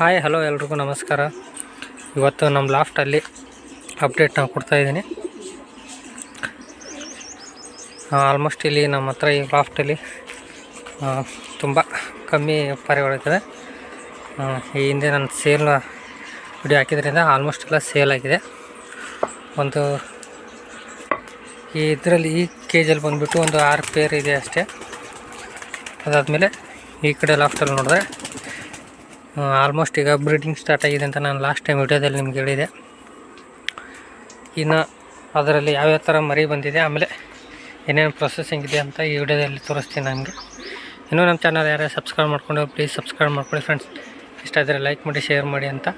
Hi hello ಎಲ್ರಿಗೂ ನಮಸ್ಕಾರ. ಇವತ್ತು ನಮ್ಮ ಲಾಫ್ಟಲ್ಲಿ ಅಪ್ಡೇಟ್ ನಾನು ಕೊಡ್ತಾಯಿದ್ದೀನಿ ಆಲ್ಮೋಸ್ಟ್ ಇಲ್ಲಿ ನಮ್ಮ ಹತ್ರ ಈ ಲಾಫ್ಟಲ್ಲಿ ತುಂಬ ಕಮ್ಮಿ ಪರಿಗಳಿರ್ತದೆ ಆ, ಈ ಹಿಂದೆ ನಾನು ಸೇಲ್ ವಿಡಿಯೋ ಹಾಕಿದ್ರಿಂದ ಆಲ್ಮೋಸ್ಟ್ ಎಲ್ಲ ಸೇಲ್ ಆಗಿದೆ. ಒಂದು ಈ ಇದರಲ್ಲಿ ಈ ಕೇಜಲ್ಲಿ ಬಂದುಬಿಟ್ಟು ಒಂದು ಆರು ಪೇರ್ ಇದೆ ಅಷ್ಟೇ. ಅದಾದಮೇಲೆ ಈ ಕಡೆ ಲಾಫ್ಟಲ್ಲಿ ನೋಡಿದ್ರೆ ಆಲ್ಮೋಸ್ಟ್ ಈಗ ಬ್ರೀಡಿಂಗ್ ಸ್ಟಾರ್ಟ್ ಆಗಿದೆ ಅಂತ ನಾನು ಲಾಸ್ಟ್ ಟೈಮ್ ವಿಡಿಯೋದಲ್ಲಿ ನಿಮ್ಗೆ ಹೇಳಿದೆ. ಇನ್ನು ಅದರಲ್ಲಿ ಯಾವ್ಯಾವ ಥರ ಮರಿ ಬಂದಿದೆ, ಆಮೇಲೆ ಏನೇನು ಪ್ರೊಸೆಸಿಂಗ್ ಇದೆ ಅಂತ ಈ ವಿಡಿಯೋದಲ್ಲಿ ತೋರಿಸ್ತೀನಿ ನನಗೆ ಇನ್ನೂ ನಮ್ಮ ಚಾನಲ್ ಯಾರು ಸಬ್ಸ್ಕ್ರೈಬ್ ಮಾಡ್ಕೊಂಡು ಪ್ಲೀಸ್ ಸಬ್ಸ್ಕ್ರೈಬ್ ಮಾಡ್ಕೊಳ್ಳಿ ಫ್ರೆಂಡ್ಸ್ ಇಷ್ಟ ಆದರೆ ಲೈಕ್ ಮಾಡಿ ಶೇರ್ ಮಾಡಿ ಅಂತ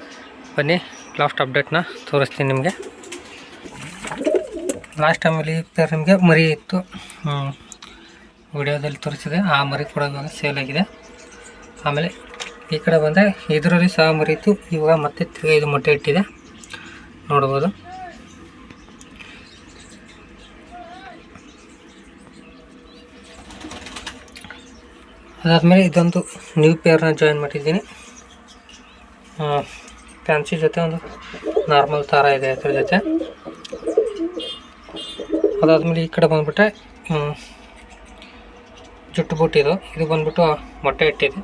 ಬನ್ನಿ. ಲಾಸ್ಟ್ ಅಪ್ಡೇಟ್ನ ತೋರಿಸ್ತೀನಿ ನಿಮಗೆ. ಲಾಸ್ಟ್ ಟೈಮಲ್ಲಿ ಪೇರ್ ನಿಮಗೆ ಮರಿ ಇತ್ತು. ವಿಡಿಯೋದಲ್ಲಿ ತೋರಿಸಿದೆ. ಆ ಮರಿ ಕೂಡ ಇವಾಗ ಸೇಲ್ ಆಗಿದೆ. ಆಮೇಲೆ ಈ ಕಡೆ ಬಂದರೆ ಇದರಲ್ಲಿ ಸಹ ಮರೀತು, ಇವಾಗ ಮತ್ತೆ ತಿರುಗಿ ಇದು ಮೊಟ್ಟೆ ಇಟ್ಟಿದೆ. ನೋಡ್ಬೋದು. ಅದಾದಮೇಲೆ ಇದೊಂದು ನ್ಯೂ ಪೇರ್ನ ಜಾಯಿನ್ ಮಾಡಿದ್ದೀನಿ ಫ್ಯಾನ್ಸಿ ಜೊತೆ ಒಂದು ನಾರ್ಮಲ್ ಥರ ಇದೆ ಅದ್ರ ಜೊತೆ. ಅದಾದಮೇಲೆ ಈ ಕಡೆ ಬಂದುಬಿಟ್ರೆ ಜುಟ್ಟು ಬುಟ್ಟಿದು. ಇದು ಬಂದುಬಿಟ್ಟು ಮೊಟ್ಟೆ ಇಟ್ಟಿದೆ.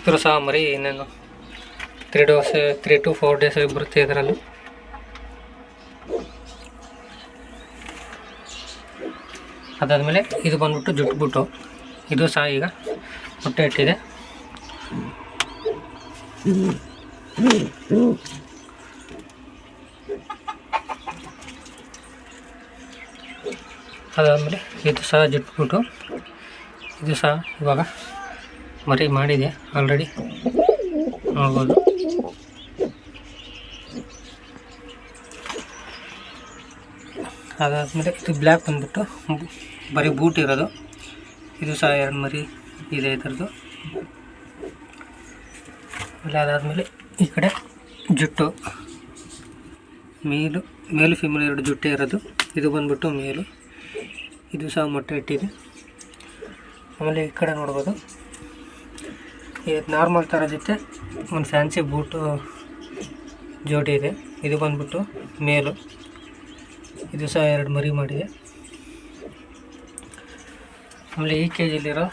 ಇದ್ರ ಸಹ ಮರಿ ಇನ್ನೇನು three days three to four days ಬರುತ್ತೆ ಇದರಲ್ಲಿ. ಅದಾದಮೇಲೆ ಇದು ಬಂದ್ಬಿಟ್ಟು ಜುಟ್ಟು ಬುಟ್ಟು ಇದು ಸಹ ಈಗ ಮೊಟ್ಟೆ ಇಟ್ಟಿದೆ. ಅದಾದಮೇಲೆ ಇದು ಸಹ ಜುಟ್ಬಿಟ್ಟು. ಇದು ಸಹ ಇವಾಗ ಮರಿ ಮಾಡಿದೆ ಆಲ್ರೆಡಿ ನೋಡ್ಬೋದು. ಅದಾದಮೇಲೆ ಇದು ಬ್ಲ್ಯಾಕ್ ಬಂದ್ಬಿಟ್ಟು ಬರೀ ಬೂಟ್ ಇರೋದು. ಇದು ಸಹ ಎರಡು ಮರಿ ಇದೆ ಇದರದ್ದು. ಆಮೇಲೆ ಅದಾದಮೇಲೆ ಈ ಕಡೆ ಜುಟ್ಟು. ಮೇಲು ಮೇಲು ಫಿಮೇಲ್ ಎರಡು ಜುಟ್ಟೆ ಇರೋದು. ಇದು ಬಂದ್ಬಿಟ್ಟು ಮೇಲು. ಇದು ಸಹ ಮೊಟ್ಟೆ ಇಟ್ಟಿದೆ. ಆಮೇಲೆ ಈ ಕಡೆ ನೋಡ್ಬೋದು. ಈ ನಾರ್ಮಲ್ ಥರ ಜೊತೆ ಒಂದು ಫ್ಯಾನ್ಸಿ ಬೂಟು ಜೋಡಿ ಇದೆ. ಇದು ಬಂದ್ಬಿಟ್ಟು ಮೇಲು. ಇದು ಸಹ ಎರಡು ಮರಿ ಮಾಡಿದೆ. ಆಮೇಲೆ ಈ ಕೆ ಜಿಲಿರೋ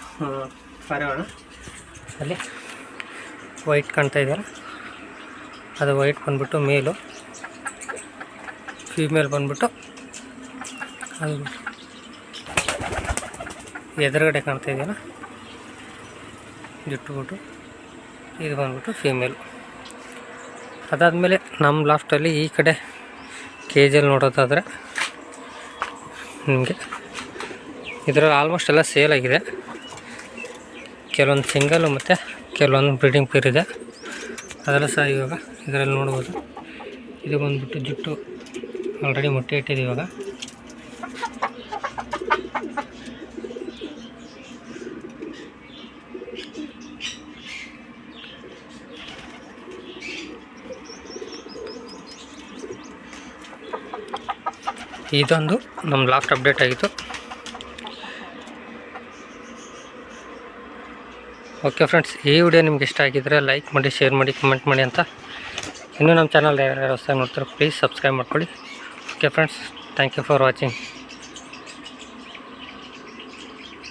ಪಾರಿವಾಳ ಅಲ್ಲಿ ವೈಟ್ ಕಾಣ್ತಾ ಇದ್ದಾರೆ ಅದು ವೈಟ್ ಬಂದ್ಬಿಟ್ಟು ಮೇಲು. ಫೀಮೇಲ್ ಬಂದ್ಬಿಟ್ಟು ಅದು ಎದುರುಗಡೆ ಕಾಣ್ತಾ ಇದೆಯಲ್ಲ? ಜುಟ್ಟು ಬಿಟ್ಟು ಇದು ಬಂದ್ಬಿಟ್ಟು ಫೀಮೇಲ್ ಅದಾದಮೇಲೆ ನಮ್ಮ ಲಾಸ್ಟಲ್ಲಿ ಈ ಕಡೆ ಕೆ ಜಿಯಲ್ಲಿ ನೋಡೋದಾದರೆ ನಿಮಗೆ ಇದರಲ್ಲಿ ಆಲ್ಮೋಸ್ಟ್ ಎಲ್ಲ ಸೇಲ್ ಆಗಿದೆ. ಕೆಲವೊಂದು ಸಿಂಗಲು ಮತ್ತು ಕೆಲವೊಂದು ಬ್ರೀಡಿಂಗ್ ಪೇರ್ ಇದೆ. ಅದೆಲ್ಲ ಸಹ ಇವಾಗ ಇದರಲ್ಲಿ ನೋಡ್ಬೋದು. ಇದು ಬಂದ್ಬಿಟ್ಟು ಜುಟ್ಟು ಆಲ್ರೆಡಿ ಮೊಟ್ಟೆ ಇಟ್ಟಿದೆ ಇವಾಗ. ಇದೊಂದು ನಮ್ಮ ಲಾಸ್ಟ್ ಅಪ್ಡೇಟ್ ಆಗಿತ್ತು. ಓಕೆ ಫ್ರೆಂಡ್ಸ್, ಈ ವಿಡಿಯೋ ನಿಮ್ಗೆ ಇಷ್ಟ ಆಗಿದ್ರೆ ಲೈಕ್ ಮಾಡಿ, ಶೇರ್ ಮಾಡಿ, ಕಮೆಂಟ್ ಮಾಡಿ ಅಂತ. ಇನ್ನೂ ನಮ್ಮ ಚಾನಲ್ ಯಾರ್ಯಾರು ಹೊಸ ನೋಡ್ತಾರೆ ಪ್ಲೀಸ್ ಸಬ್ಸ್ಕ್ರೈಬ್ ಮಾಡ್ಕೊಳ್ಳಿ. Okay friends thank you for watching